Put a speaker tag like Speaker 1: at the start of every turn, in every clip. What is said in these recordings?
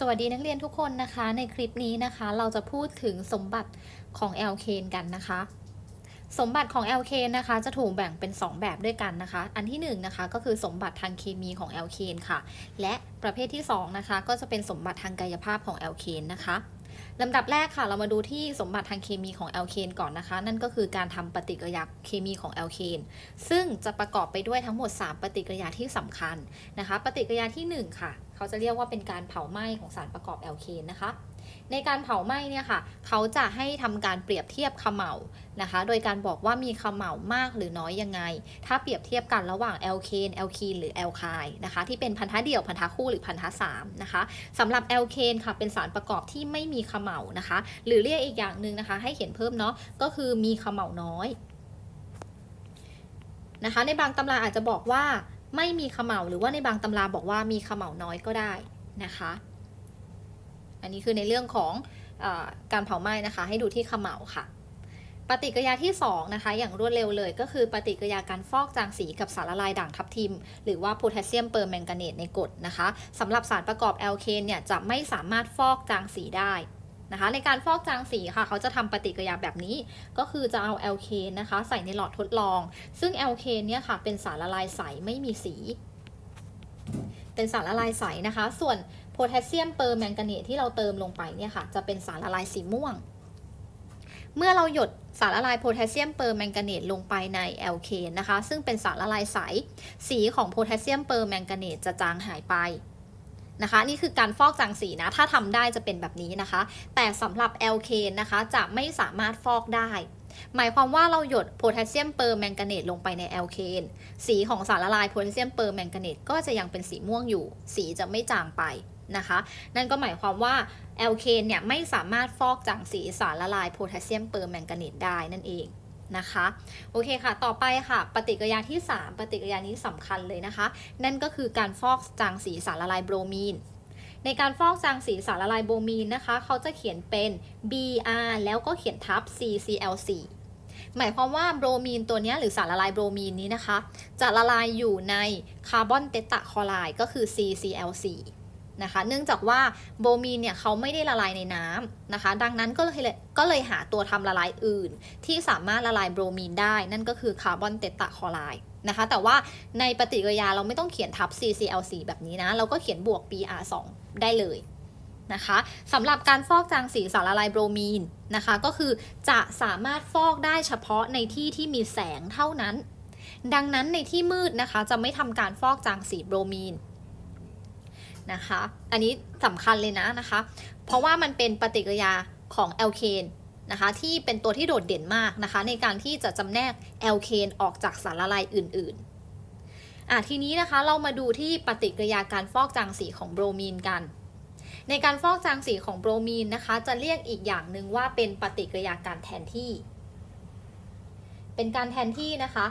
Speaker 1: สวัสดีนักเรียนทุกคนนะคะ ในคลิปนี้นะคะ เราจะพูดถึงสมบัติของแอลเคนกันนะคะ สมบัติของแอลเคนนะคะ จะถูกแบ่งเป็น 2 แบบด้วยกันนะคะ อันที่1นงนะคะก็คือสมบัติทางเคมีของแอลเคนค่ะ และประเภทที่2นะคะก็จะเป็นสมบัติทางกายภาพของแอลเคนนะคะ ลำดับแรกค่ะ เรามาดูที่สมบัติทางเคมีของ แอลเคนก่อนนะคะ นั่นก็คือการทำปฏิกิริยาเคมีของ แอลเคนซึ่งจะประกอบไปด้วยทั้งหมด 3 ปฏิกิริยาที่สำคัญนะคะ ปฏิกิริยาที่ 1 ค่ะ เขาจะเรียกว่าเป็นการเผาไหม้ของสารประกอบ แอลเคนนะคะ ในการเผาไหม้เนี่ยค่ะ เขาจะให้ทำการเปรียบเทียบขม่านะคะ โดยการบอกว่ามีขม่ามากหรือน้อยยังไง ถ้าเปรียบเทียบกันระหว่างแอลเคนแอลคีนหรือแอลไคนะคะ ที่เป็นพันธะเดี่ยวพันธะคู่หรือพันธะสามนะคะสำหรับแอลเคนค่ะเป็นสารประกอบที่ไม่มีขม่านะคะ หรือเรียกอีกอย่างหนึ่งนะคะ ให้เขียนเพิ่มเนาะก็คือมีขม่าน้อยนะคะ ในบางตำราอาจจะบอกว่าไม่มีขม่าหรือว่าในบางตำราบอกว่ามีขม่าน้อยก็ได้นะคะ อันนี้คือในเรื่องของอการเผาไหม้นะคะ ให้ดูที่ขม่าค่ะ ปฏิกิริยาที่2นะคะ อย่างรวดเร็วเลยก็คือปฏิกิริยาการฟอกจางสีกับสารละลายด่างทับทิม หรือว่าโพแทสเซียมเปอร์แมงกาเนตในกรดนะคะสำหรับสารประกอบแอลเคนเนี่ยจะไม่สามารถฟอกจางสีได้นะคะในการฟอกจางสีค่ะ เขาจะทำปฏิกิริยาแบบนี้ ก็คือจะเอาแอลเคนนะคะ ใส่ในหลอดทดลอง ซึ่งแอลเคนเนี่ยค่ะ เป็นสารละลายใสไม่มีสี เป็นสารละลายใสนะคะ ส่วน พแทสเซียมเปอร์แมงกานตที่เราเติมลงไปเนี่ยค่ะ จะเป็นสารละลายสีม่วง เมื่อเราหยดสารละลายโพแทสเซียมเปอร์แมงกานตลงไปในแอลเคนนะคะ ซึ่งเป็นสารละลายใส สีของโพแทสเซียมเปอร์แมงกานตจะจางหายไปนะคะ นี่คือการฟอกจางสีนะ ถ้าทำได้จะเป็นแบบนี้นะคะ แต่สำหรับแอลเคนนะคะจะไม่สามารถฟอกได้หมายความว่าเราหยดโพแทสเซียมเปอร์แมงกาเนตลงไปในแอลเคนสีของสารละลายโพแทสเซียมเปอร์แมงกาเนตก็จะยังเป็นสีม่วงอยู่ สีจะไม่จางไป นะคะ นั่นก็หมายความว่าแอลเคนเนี่ยไม่สามารถฟอกจางสีสารละลายโพแทสเซียมเปอร์แมงกาเนตได้นั่นเองนะคะโอเคค่ะ ต่อไปค่ะ ปฏิกิริยาที่ 3 ปฏิกิริยานี้สำคัญเลยนะคะ นั่นก็คือการฟอกจางสีสารละลายโบรมีน ในการฟอกจางสีสารละลายโบรมีนนะคะ เขาจะเขียนเป็น Br แล้วก็เขียนทับ CCl4 หมายความว่าโบรมีนตัวนี้หรือสารละลายโบรมีนนี้นะคะ จะละลายอยู่ในคาร์บอนเตตะคลอไรด์ก็คือ CCl4 นะคะ เนื่องจากว่าโบมีนเนี่ยเขาไม่ได้ละลายในน้ำนะคะ ดังนั้นก็เลยก็เลยหาตัวทำละลายอื่น ที่สามารถละลายโบรมีนได้ นั่นก็คือคาร์บอนเตตะคลอไรด์นะคะ แต่ว่าในปฏิกิริยาเราไม่ต้องเขียนทับ CCl4 แบบนี้นะ เราก็เขียนบวก Br2 ได้เลยนะคะสำหรับการฟอกจางสีสารละลายโบรมีนนะคะ ก็คือจะสามารถฟอกได้เฉพาะในที่ที่มีแสงเท่านั้น ดังนั้นในที่มืดนะคะจะไม่ทำการฟอกจางสีโบรมีน นะคะ อันนี้สำคัญเลยนะนะคะ เพราะว่ามันเป็นปฏิกิริยาของแอลเคนนะคะที่เป็นตัวที่โดดเด่นมากนะคะ ในการที่จะจำแนกแอลเคนออกจากสารละลายอื่นๆอะทีนี้นะคะเรามาดูที่ปฏิกิริยาการฟอกจางสีของโบรมีนกัน ในการฟอกจางสีของโบรมีนนะคะ จะเรียกอีกอย่างหนึ่งว่าเป็นปฏิกิริยาการแทนที่ เป็นการแทนที่นะคะ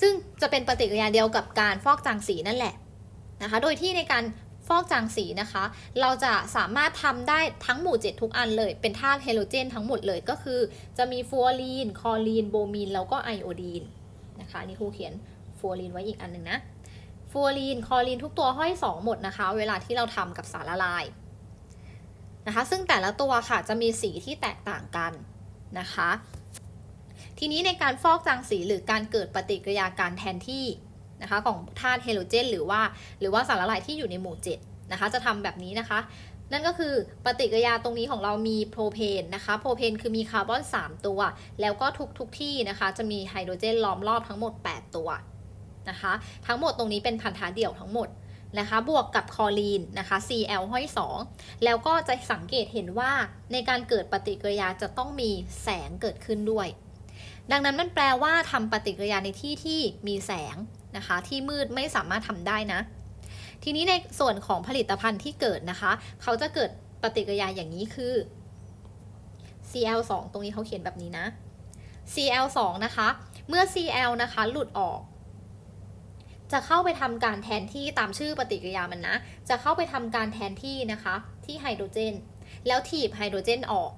Speaker 1: ซึ่งจะเป็นปฏิกิริยาเดียวกับการฟอกจางสีนั่นแหละนะคะ โดยที่ในการ อกจางสีนะคะ เราจะสามารถทำได้ทั้งหมู่ 7 ทุกอันเลย เป็นธาตุไฮโดรเจนทั้งหมดเลยก็คือ จะมีฟลูออรีน คอรีน โบมีน แล้วก็ไอโอดีนนะคะนี่ครูเขียนฟลูออรีนไว้อีกอันหนึ่งนะฟูออรีน คอรีนทุกตัวห้อย 2 หมดนะคะ เวลาที่เราทำกับสารละลายนะคะ ซึ่งแต่ละตัวค่ะจะมีสีที่แตกต่างกันนะคะ ทีนี้ในการฟอกจางสีหรือการเกิดปฏิกิริยาการแทนที่ นะคะของธาตุไฮโดรเจน หรือว่าหรือว่าสารละลายที่อยู่ในหมู่7นะคะจะทำแบบนี้นะคะ นั่นก็คือปฏิกิริยาตรงนี้ของเรามีโพรเพนนะคะโพรเพนคือมีคาร์บอน 3 ตัว แล้วก็ทุกทุกที่นะคะจะมีไฮโดรเจนล้อมรอบทั้งหมด 8 ตัวนะคะทั้งหมดตรงนี้เป็นพันธะเดี่ยวทั้งหมดนะคะบวกกับคอรีนนะคะ Cl ห้อย 2 แล้วก็จะสังเกตเห็นว่าในการเกิดปฏิกิริยาจะต้องมีแสงเกิดขึ้นด้วย ดังนั้นมันแปลว่าทำปฏิกิริยาในที่ที่มีแสง นะคะ ที่มืดไม่สามารถทำได้นะ ทีนี้ในส่วนของผลิตภัณฑ์ที่เกิดนะคะ เขาจะเกิดปฏิกิริยาอย่างนี้คือ Cl2 ตรงนี้เขาเขียนแบบนี้นะ Cl2 นะคะ เมื่อ Cl นะคะหลุดออก จะเข้าไปทำการแทนที่ตามชื่อปฏิกิริยามันนะ จะเข้าไปทำการแทนที่นะคะ ที่ไฮโดรเจน แล้วถีบไฮโดรเจนออก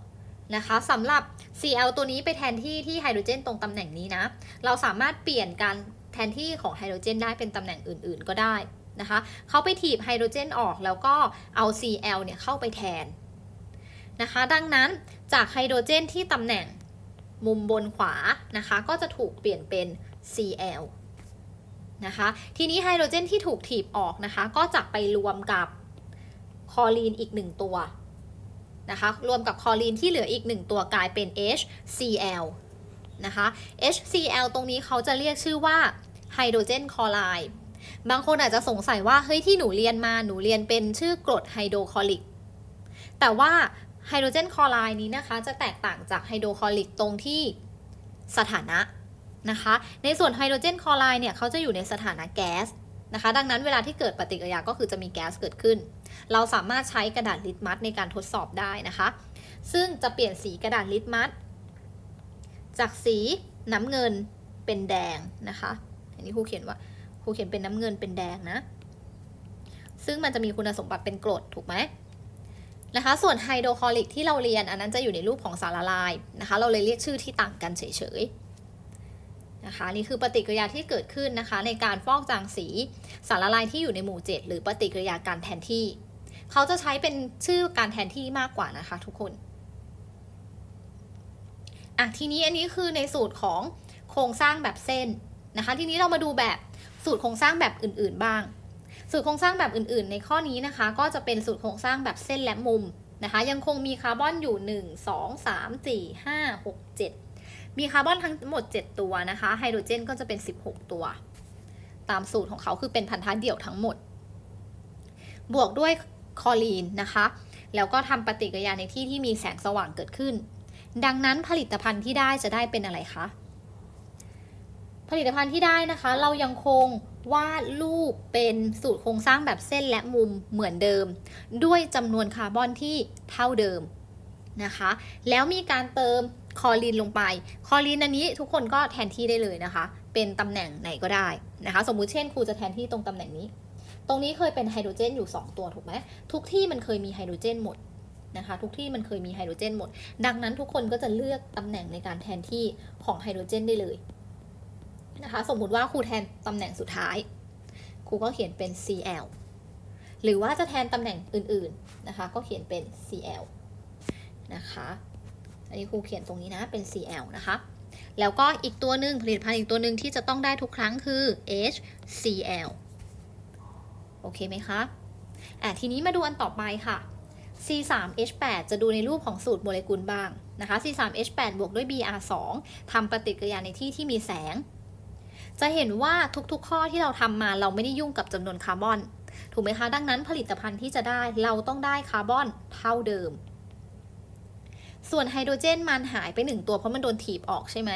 Speaker 1: นะคะสำหรับ Cl ตัวนี้ไปแทนที่ที่ไฮโดรเจนตรงตำแหน่งนี้นะ เราสามารถเปลี่ยนการ แทนที่ของไฮโดรเจนได้เป็นตำแหน่งอื่นๆก็ได้นะคะเขาไปถีบไฮโดรเจนออกแล้วก็เอา Cl เนี่ยเข้าไปแทนนะคะ ดังนั้นจากไฮโดรเจนที่ตำแหน่งมุมบนขวานะคะ ก็จะถูกเปลี่ยนเป็น Cl นะคะ ทีนี้ไฮโดรเจนที่ถูกถีบออกนะคะ ก็จะไปรวมกับคลอรีนอีกหนึ่งตัวนะคะ รวมกับคลอรีนที่เหลืออีกหนึ่งตัวกลายเป็น HCl นะคะ HCl ตรงนี้เขาจะเรียกชื่อว่าไฮโดรเจนคลอไรด์บางคนอาจจะสงสัยว่าเฮ้ยที่หนูเรียนมาหนูเรียนเป็นชื่อกรดไฮโดรคลอริก แต่ว่าไฮโดรเจนคลอไรด์นี้นะคะจะแตกต่างจากไฮโดรคลอริกตรงที่สถานะนะคะ ในส่วนไฮโดรเจนคลอไรด์เนี่ยเขาจะอยู่ในสถานะแก๊สนะคะ ดังนั้นเวลาที่เกิดปฏิกิริยาก็คือจะมีแก๊สเกิดขึ้น เราสามารถใช้กระดาษลิตมัสในการทดสอบได้นะคะ ซึ่งจะเปลี่ยนสีกระดาษลิตมัส จากสีน้ำเงินเป็นแดงนะคะ อันนี้ครูเขียนว่าครูเขียนเป็นน้ำเงินเป็นแดงนะ ซึ่งมันจะมีคุณสมบัติเป็นกรดถูกไหมนะคะ ส่วนไฮโดรคลอริกที่เราเรียน อันนั้นจะอยู่ในรูปของสารละลายนะคะ เราเลยเรียกชื่อที่ต่างกันเฉยๆนะคะ นี่คือปฏิกิริยาที่เกิดขึ้นนะคะ ในการฟอกจางสีสารละลายที่อยู่ในหมู่ 7 หรือปฏิกิริยาการแทนที่ เขาจะใช้เป็นชื่อการแทนที่มากกว่านะคะ ทุกคน อะทีนี้อันนี้คือในสูตรของโครงสร้างแบบเส้นนะคะ ทีนี้เรามาดูแบบสูตรโครงสร้างแบบอื่น ๆบ้าง สูตรโครงสร้างแบบอื่น ๆ ในข้อนี้นะคะ ก็จะเป็นสูตรโครงสร้างแบบเส้นและมุมนะคะ ยังคงมีคาร์บอนอยู่ 1 2 3 4 5 6 7 มีคาร์บอนทั้งหมด 7 ตัวนะคะ ไฮโดรเจนก็จะเป็น 16 ตัว ตามสูตรของเขาคือเป็นพันธะเดี่ยวทั้งหมด บวกด้วยคลอรีนนะคะ แล้วก็ทำปฏิกิริยาในที่ที่มีแสงสว่างเกิดขึ้น ดังนั้นผลิตภัณฑ์ที่ได้จะได้เป็นอะไรคะ ผลิตภัณฑ์ที่ได้นะคะ เรายังคงวาดรูปเป็นสูตรโครงสร้างแบบเส้นและมุมเหมือนเดิม ด้วยจำนวนคาร์บอนที่เท่าเดิมนะคะ แล้วมีการเติมคอรีนลงไป คอรีนอันนี้ทุกคนก็แทนที่ได้เลยนะคะ เป็นตำแหน่งไหนก็ได้นะคะ สมมุติเช่นครูจะแทนที่ตรงตำแหน่งนี้ ตรงนี้เคยเป็นไฮโดรเจนอยู่ 2 ตัวถูกไหมทุกที่มันเคยมีไฮโดรเจนหมด นะคะ ทุกที่มันเคยมีไฮโดรเจนหมด ดังนั้นทุกคนก็จะเลือกตำแหน่งในการแทนที่ของไฮโดรเจนได้เลยนะคะ สมมุติว่าครูแทนตำแหน่งสุดท้ายครูก็เขียนเป็น Cl หรือว่าจะแทนตำแหน่งอื่นๆนะคะ ก็เขียนเป็น Cl นะคะ อันนี้ครูเขียนตรงนี้นะเป็น Cl นะคะ แล้วก็อีกตัวหนึ่งผลิตภัณฑ์อีกตัวหนึ่งที่จะต้องได้ทุกครั้งคือ HCl โอเคไหมคะอะทีนี้มาดูอันต่อไปค่ะ C3H8 จะดูในรูปของสูตรโมเลกุลบ้างนะคะ C3H8 บวกด้วย Br2 ทำปฏิกิริยาในที่ที่มีแสง จะเห็นว่าทุกๆข้อที่เราทำมาเราไม่ได้ยุ่งกับจำนวนคาร์บอน ถูกไหมคะ ดังนั้นผลิตภัณฑ์ที่จะได้เราต้องได้คาร์บอนเท่าเดิม ส่วนไฮโดรเจนมันหายไป 1 ตัวเพราะมันโดนถีบออกใช่ไหม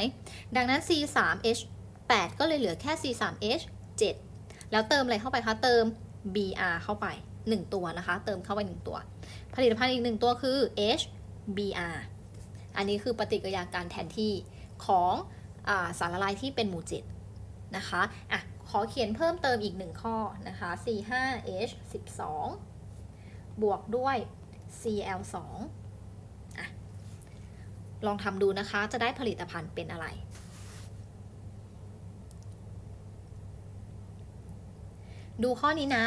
Speaker 1: ดังนั้น C3H8 ก็เลยเหลือแค่ C3H7 แล้วเติมอะไรเข้าไปคะ เติม Br เข้าไป 1 ตัวนะคะ เติมเข้าไป 1 ตัว ผลิตภัณฑ์อีก 1 ตัวคือ HBr อันนี้คือปฏิกิริยาการแทนที่ของอสารละลายที่เป็นหมู่7นะคะอะขอเขียนเพิ่มเติมอีก 1 ข้อนะคะ C5H12 บวกด้วย Cl2 อะลองทำดูนะคะจะได้ผลิตภัณฑ์เป็นอะไรดูข้อนี้นะ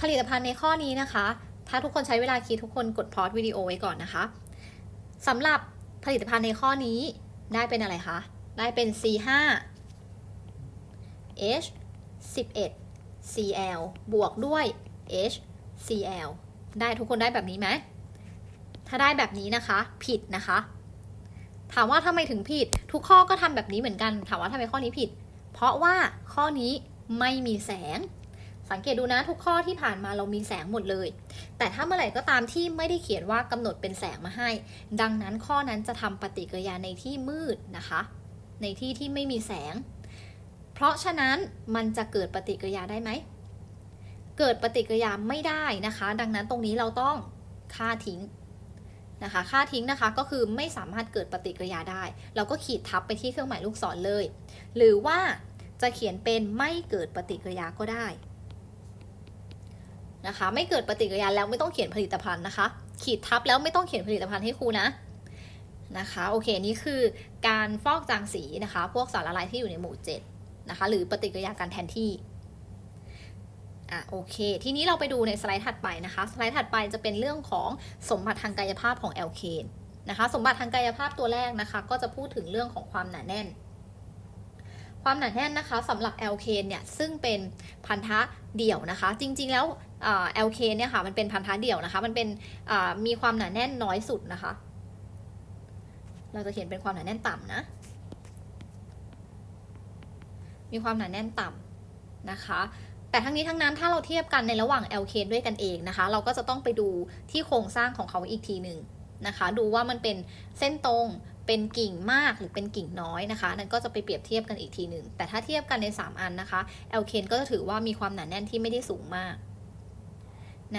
Speaker 1: ผลิตภัณฑ์ในข้อนี้นะคะ ถ้าทุกคนใช้เวลาคิดทุกคนกดพอสวิดีโอไว้ก่อนนะคะสำหรับผลิตภัณฑ์ในข้อนี้ได้เป็นอะไรคะ ได้เป็น C5 H 11 Cl บวกด้วย H Cl ได้ทุกคนได้แบบนี้ไหม ถ้าได้แบบนี้นะคะ ผิดนะคะ ถามว่าทำไมถึงผิด ทุกข้อก็ทำแบบนี้เหมือนกัน ถามว่าทำไมข้อนี้ผิด เพราะว่าข้อนี้ไม่มีแสง สังเกตดูนะทุกข้อที่ผ่านมาเรามีแสงหมดเลย แต่ถ้าเมื่อไหร่ก็ตามที่ไม่ได้เขียนว่ากำหนดเป็นแสงมาให้ ดังนั้นข้อนั้นจะทำปฏิกิริยาในที่มืดนะคะ ในที่ที่ไม่มีแสง เพราะฉะนั้นมันจะเกิดปฏิกิริยาได้ไหม เกิดปฏิกิริยาไม่ได้นะคะ ดังนั้นตรงนี้เราต้องค่าทิ้งนะคะ ค่าทิ้งนะคะก็คือไม่สามารถเกิดปฏิกิริยาได้ เราก็ขีดทับไปที่เครื่องหมายลูกศรเลย หรือว่าจะเขียนเป็นไม่เกิดปฏิกิริยาก็ได้ นะคะ ไม่เกิดปฏิกิริยาแล้วไม่ต้องเขียนผลิตภัณฑ์นะคะ ขีดทับแล้วไม่ต้องเขียนผลิตภัณฑ์ให้ครูนะนะคะโอเคนี่คือการฟอกจางสีนะคะ พวกสารละลายที่อยู่ในหมู่7นะคะหรือปฏิกิริยาการแทนที่อะโอเค ทีนี้เราไปดูในสไลด์ถัดไปนะคะ สไลด์ถัดไปจะเป็นเรื่องของสมบัติทางกายภาพของแอลเคนนะคะ สมบัติทางกายภาพตัวแรกนะคะ ก็จะพูดถึงเรื่องของความหนาแน่น ความหนาแน่นนะคะสำหรับแอลเคนเนี่ยซึ่งเป็นพันธะเดี่ยวนะคะ จริงๆแล้วแอลเคนเนี่ยค่ะมันเป็นพันธะเดี่ยวนะคะ มันเป็นมีความหนาแน่นน้อยสุดนะคะ เราจะเขียนเป็นความหนาแน่นต่ำนะ มีความหนาแน่นต่ำนะคะแต่ทั้งนี้ทั้งนั้นถ้าเราเทียบกันในระหว่างแอลเคนด้วยกันเองนะคะ เราก็จะต้องไปดูที่โครงสร้างของเขาอีกทีหนึ่งนะคะ ดูว่ามันเป็นเส้นตรง เป็นกิ่งมากหรือเป็นกิ่งน้อยนะคะนั่นก็จะไปเปรียบเทียบกันอีกทีหนึ่งแต่ถ้าเทียบกันใน 3 อันนะคะแอลเคนก็จะถือว่ามีความหนาแน่นที่ไม่ได้สูงมาก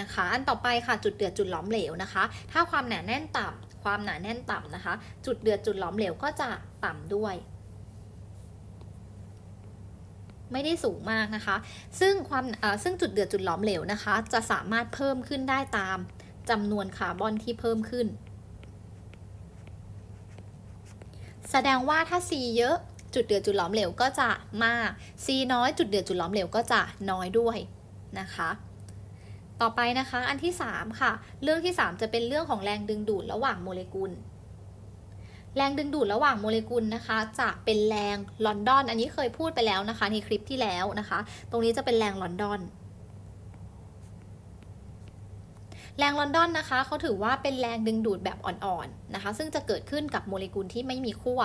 Speaker 1: นะคะอันต่อไปค่ะจุดเดือดจุดหลอมเหลวนะคะ ถ้าความหนาแน่นต่ำความหนาแน่นต่ำนะคะ จุดเดือดจุดหลอมเหลวก็จะต่ำด้วย ไม่ได้สูงมากนะคะ ซึ่งความซึ่งจุดเดือดจุดหลอมเหลวนะคะ จะสามารถเพิ่มขึ้นได้ตามจำนวนคาร์บอนที่เพิ่มขึ้น แสดงว่าถ้า C เยอะจุดเดือดจุดหลอมเหลวก็จะมาก C น้อยจุดเดือดจุดหลอมเหลวก็จะน้อยด้วยนะคะ ต่อไปนะคะอันที่ 3 ค่ะ เรื่องที่ 3 จะเป็นเรื่องของแรงดึงดูดระหว่างโมเลกุล แรงดึงดูดระหว่างโมเลกุลนะคะ จะเป็นแรงลอนดอน อันนี้เคยพูดไปแล้วนะคะในคลิปที่แล้วนะคะ ตรงนี้จะเป็นแรงลอนดอน แรงลอนดอนนะคะเขาถือว่าเป็นแรงดึงดูดแบบอ่อนๆนะคะ ซึ่งจะเกิดขึ้นกับโมเลกุลที่ไม่มีขั้ว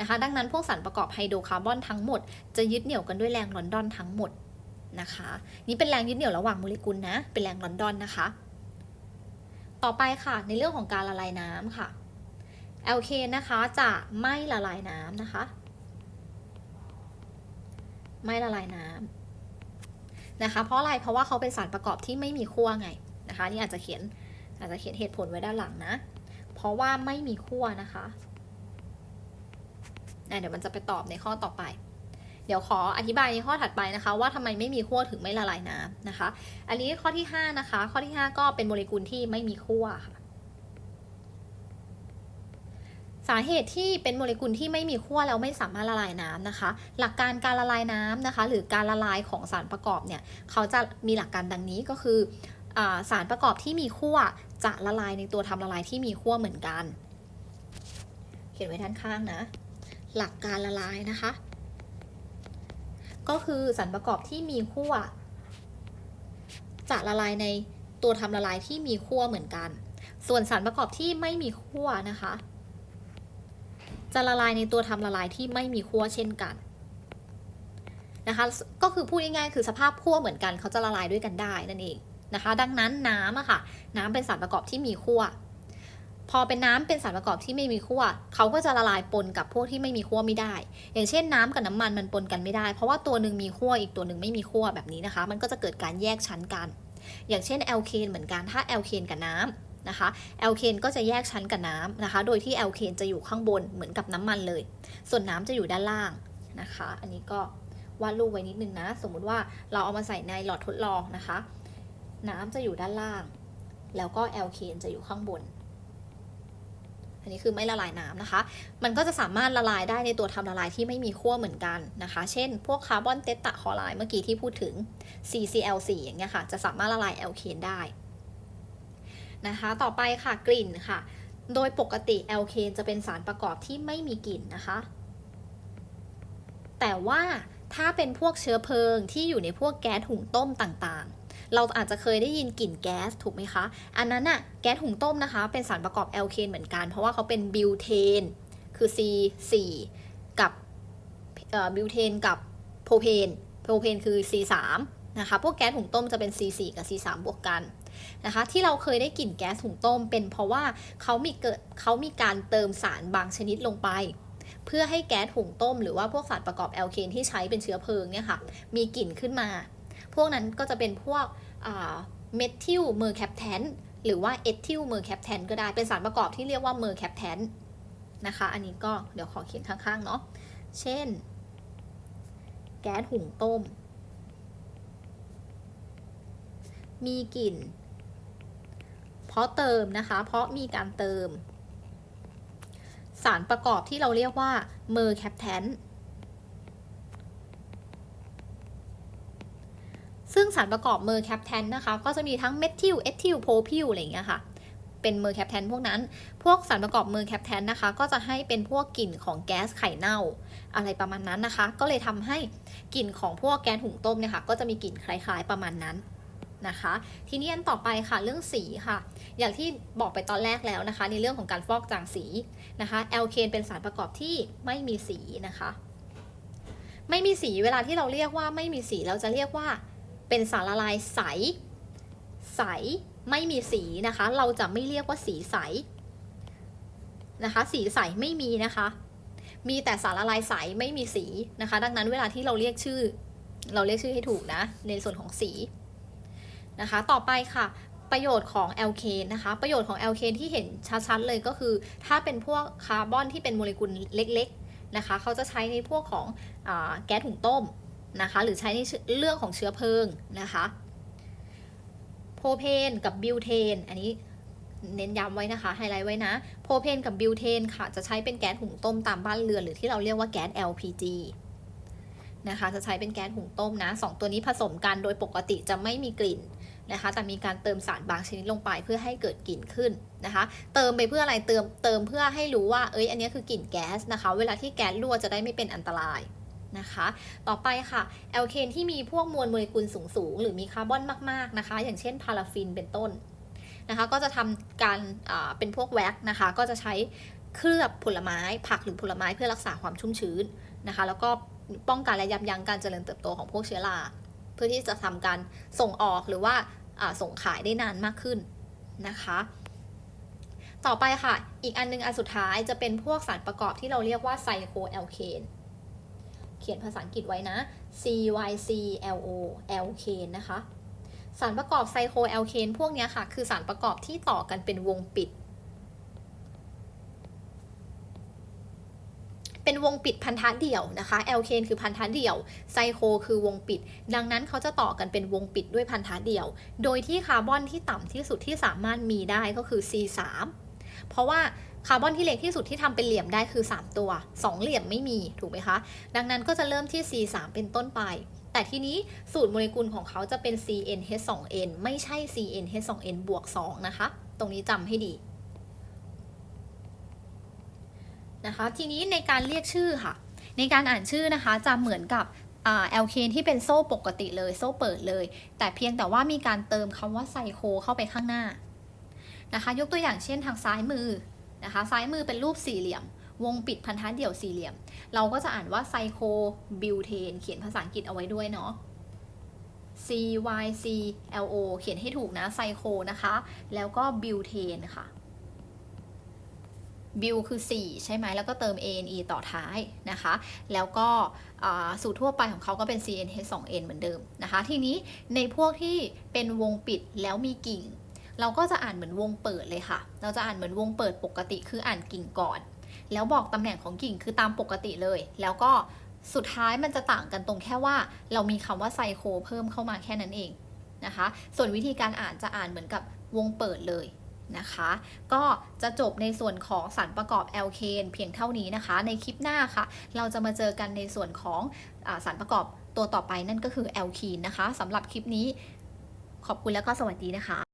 Speaker 1: นะคะ ดังนั้นพวกสารประกอบไฮโดรคาร์บอนทั้งหมด จะยึดเหนี่ยวกันด้วยแรงลอนดอนทั้งหมดนะคะ นี่เป็นแรงยึดเหนี่ยวระหว่างโมเลกุลนะ เป็นแรงลอนดอนนะคะ ต่อไปค่ะในเรื่องของการละลายน้ำค่ะแอลเคนนะคะจะไม่ละลายน้ำนะคะ ไม่ละลายน้ำนะคะ เพราะอะไรเพราะว่าเขาเป็นสารประกอบที่ไม่มีขั้วไง นะคะนี่อาจจะเขียนอาจจะเขียนเหตุผลไว้ด้านหลังนะ เพราะว่าไม่มีขั้วนะคะเดี๋ยวมันจะไปตอบในข้อต่อไป เดี๋ยวขออธิบายในข้อถัดไปนะคะ ว่าทำไมไม่มีขั้วถึงไม่ละลายน้ำนะคะ อันนี้ข้อที่ 5 นะคะ ข้อที่ 5 ก็เป็นโมเลกุลที่ไม่มีขั้วค่ะสาเหตุที่เป็นโมเลกุลที่ไม่มีขั้วแล้วไม่สามารถละลายน้ำนะคะ หลักการการละลายน้ำนะคะ หรือการละลายของสารประกอบเนี่ยเขาจะมีหลักการดังนี้ก็คือ สารประกอบที่มีขั้วจะละลายในตัวทำละลายที่มีขั้วเหมือนกัน เขียนไว้ด้านข้างนะ หลักการละลายนะคะ ก็คือสารประกอบที่มีขั้วจะละลายในตัวทำละลายที่มีขั้วเหมือนกัน ส่วนสารประกอบที่ไม่มีขั้วนะคะ จะละลายในตัวทำละลายที่ไม่มีขั้วเช่นกันนะคะ ก็คือพูดง่ายๆคือสภาพขั้วเหมือนกันเขาจะละลายด้วยกันได้นั่นเอง นะคะ ดังนั้นน้ำอะค่ะ น้ำเป็นสารประกอบที่มีขั้วพอเป็นน้ำเป็นสารประกอบที่ไม่มีขั้วเขาก็จะละลายปนกับพวกที่ไม่มีขั้วไม่ได้ อย่างเช่นน้ำกับน้ำมันมันปนกันไม่ได้ เพราะว่าตัวหนึ่งมีขั้วอีกตัวหนึ่งไม่มีขั้วแบบนี้นะคะ มันก็จะเกิดการแยกชั้นกัน อย่างเช่นแอลเคนเหมือนกันถ้าแอลเคนกับน้ำนะคะแอลเคนก็จะแยกชั้นกับน้ำนะคะ โดยที่แอลเคนจะอยู่ข้างบนเหมือนกับน้ำมันเลย ส่วนน้ำจะอยู่ด้านล่างนะคะ อันนี้ก็วาดรูปไว้นิดนึงนะ สมมุติว่าเราเอามาใส่ในหลอดทดลองนะคะ น้ำจะอยู่ด้านล่าง แล้วก็แอลเคนจะอยู่ข้างบน อันนี้คือไม่ละลายน้ำนะคะ มันก็จะสามารถละลายได้ในตัวทำละลายที่ไม่มีขั้วเหมือนกันนะคะ เช่น พวกคาร์บอนเตตะคอไรด์เมื่อกี้ที่พูดถึง CCl4 อย่างเงี้ยค่ะ จะสามารถละลายแอลเคนได้นะคะ ต่อไปค่ะกลิ่นค่ะ โดยปกติแอลเคนจะเป็นสารประกอบที่ไม่มีกลิ่นนะคะ แต่ว่าถ้าเป็นพวกเชื้อเพลิงที่อยู่ในพวกแก๊สหุงต้มต่าง เราอาจจะเคยได้ยินกลิ่นแก๊สถูกไหมคะ อันนั้นอะแก๊สหุงต้มนะคะ เป็นสารประกอบแอลเคนเหมือนกัน เพราะว่าเขาเป็นบิวเทน คือ C4 กับบิวเทนกับโพเพน โพเพนคือ C3 นะคะ พวกแก๊สหุงต้มจะเป็น C4 กับ C3 บวกกันนะคะ ที่เราเคยได้กลิ่นแก๊สหุงต้ม เป็นเพราะว่าเขามีเกิดเขามีการเติมสารบางชนิดลงไปเพื่อให้แก๊สหุงต้ม หรือว่าพวกสารประกอบแอลเคนที่ใช้เป็นเชื้อเพลิงเนี่ยค่ะ มีกลิ่นขึ้นมา พวกนั้นก็จะเป็นพวกเมทิลเมอร์แคปแทนหรือว่าเอทิลเมอร์แคปแทนก็ได้เป็นสารประกอบที่เรียกว่าเมอร์แคปแทนนะคะ อันนี้ก็เดี๋ยวขอเขียนข้างๆเนาะเช่น แก๊สหุงต้ม มีกลิ่น เพราะเติมนะคะ เพราะมีการเติม สารประกอบที่เราเรียกว่าเมอร์แคปแทน ซึ่งสารประกอบเมอร์แคปแทนนะคะ ก็จะมีทั้งเมทิลเอทิลโพพิลอะไรอย่างเงี้ยค่ะ เป็นเมอร์แคปแทนพวกนั้น พวกสารประกอบเมอร์แคปแทนนะคะ ก็จะให้เป็นพวกกลิ่นของแก๊สไข่เน่า อะไรประมาณนั้นนะคะ ก็เลยทำให้กลิ่นของพวกแก๊สหุงต้มเนี่ยค่ะ ก็จะมีกลิ่นคล้ายๆประมาณนั้นนะคะ ทีนี้อันต่อไปค่ะเรื่องสีค่ะ อย่างที่บอกไปตอนแรกแล้วนะคะ ในเรื่องของการฟอกจางสีนะคะแอลเคนเป็นสารประกอบที่ไม่มีสีนะคะ ไม่มีสีเวลาที่เราเรียกว่าไม่มีสีเราจะเรียกว่า เป็นสารละลายใส ใสไม่มีสีนะคะ เราจะไม่เรียกว่าสีใสนะคะ สีใสไม่มีนะคะ มีแต่สารละลายใสไม่มีสีนะคะ ดังนั้นเวลาที่เราเรียกชื่อ เราเรียกชื่อให้ถูกนะ ในส่วนของสีนะคะ ต่อไปค่ะประโยชน์ของแอลเคนนะคะ ประโยชน์ของแอลเคนที่เห็นชัดๆเลยก็คือ ถ้าเป็นพวกคาร์บอนที่เป็นโมเลกุลเล็กๆนะคะ เขาจะใช้ในพวกของอแก๊สหุงต้ม นะคะ หรือใช้ในเรื่องของเชื้อเพลิงนะคะโพเพนกับบิวเทน อันนี้เน้นย้ำไว้นะคะไฮไลท์ไว้นะโพเพนกับบิวเทนค่ะ จะใช้เป็นแก๊สหุงต้มตามบ้านเรือนหรือที่เราเรียกว่าแก๊ส LPG นะคะ จะใช้เป็นแก๊สหุงต้มนะสองตัวนี้ผสมกันโดยปกติจะไม่มีกลิ่นนะคะ แต่มีการเติมสารบางชนิดลงไปเพื่อให้เกิดกลิ่นขึ้นนะคะ เติมไปเพื่ออะไรเติมเติมเพื่อให้รู้ว่าเอ้ยอันนี้คือกลิ่นแก๊สนะคะ เวลาที่แก๊สรั่วจะได้ไม่เป็นอันตราย นะคะ ต่อไปค่ะแอลเคนที่มีพวกมวลโมเลกุลสูงๆ หรือมีคาร์บอนมากๆนะคะ อย่างเช่นพาราฟินเป็นต้นนะคะ ก็จะทำการเป็นพวกแว็กนะคะ ก็จะใช้เคลือบผลไม้ ผักหรือผลไม้เพื่อรักษาความชุ่มชื้นนะคะ แล้วก็ป้องกันและยับยั้งการเจริญเติบโตของพวกเชื้อราเพื่อที่จะทำการส่งออกหรือว่าส่งขายได้นานมากขึ้นนะคะ ต่อไปค่ะ อีกอันนึงอันสุดท้ายจะเป็นพวกสารประกอบที่เราเรียกว่าไซโคแอลเคน เขียนภาษาอังกฤษไว้นะ CYCLO แอลเคนนะคะ สารประกอบไซโคแอลเคนพวกนี้ค่ะ คือสารประกอบที่ต่อกันเป็นวงปิด เป็นวงปิดพันธะเดี่ยวนะคะแอลเคนคือพันธะเดี่ยว ไซโคคือวงปิด ดังนั้นเขาจะต่อกันเป็นวงปิดด้วยพันธะเดี่ยว โดยที่คาร์บอนที่ต่ำที่สุดที่สามารถมีได้ก็คือ C3 เพราะว่า คาร์บอนที่เล็กที่สุดที่ทำเป็นเหลี่ยมได้คือ 3 ตัว 2 เหลี่ยมไม่มีถูกไหมคะ ดังนั้นก็จะเริ่มที่ C3 เป็นต้นไป แต่ทีนี้สูตรโมเลกุลของเขาจะเป็น CnH2n ไม่ใช่ CnH2n บวก2นะคะ ตรงนี้จำให้ดีนะคะทีนี้ในการเรียกชื่อค่ะ ในการอ่านชื่อนะคะจะเหมือนกับแอลเคนที่เป็นโซ่ปกติเลยโซ่เปิดเลย แต่เพียงแต่ว่ามีการเติมคำว่าไซโคเข้าไปข้างหน้านะคะ ยกตัวอย่างเช่นทางซ้ายมือ นะคะ ซ้ายมือเป็นรูปสี่เหลี่ยม วงปิดพันธะเดี่ยวสี่เหลี่ยม เราก็จะอ่านว่าไซโคบิวเทนเขียนภาษาอังกฤษเอาไว้ด้วยเนาะ C Y C L O เขียนให้ถูกนะไซโคนะคะ แล้วก็บิวเทนค่ะบิวคือ 4 ใช่ไหมแล้วก็เติม a n e ต่อท้ายนะคะ แล้วก็สูตรทั่วไปของเขาก็เป็น CnH2n เหมือนเดิมนะคะ ทีนี้ในพวกที่เป็นวงปิดแล้วมีกิ่ง เราก็จะอ่านเหมือนวงเปิดเลยค่ะ เราจะอ่านเหมือนวงเปิดปกติคืออ่านกิ่งก่อน แล้วบอกตำแหน่งของกิ่งคือตามปกติเลย แล้วก็สุดท้ายมันจะต่างกันตรงแค่ว่า เรามีคำว่าไซโคเพิ่มเข้ามาแค่นั้นเองนะคะ ส่วนวิธีการอ่านจะอ่านเหมือนกับวงเปิดเลยนะคะ ก็จะจบในส่วนของสารประกอบแอลเคนเพียงเท่านี้นะคะ ในคลิปหน้าค่ะ เราจะมาเจอกันในส่วนของอสารประกอบตัวต่อไปนั่นก็คือแอลคีนนะคะสำหรับคลิปนี้ขอบคุณแล้วก็สวัสดีนะคะ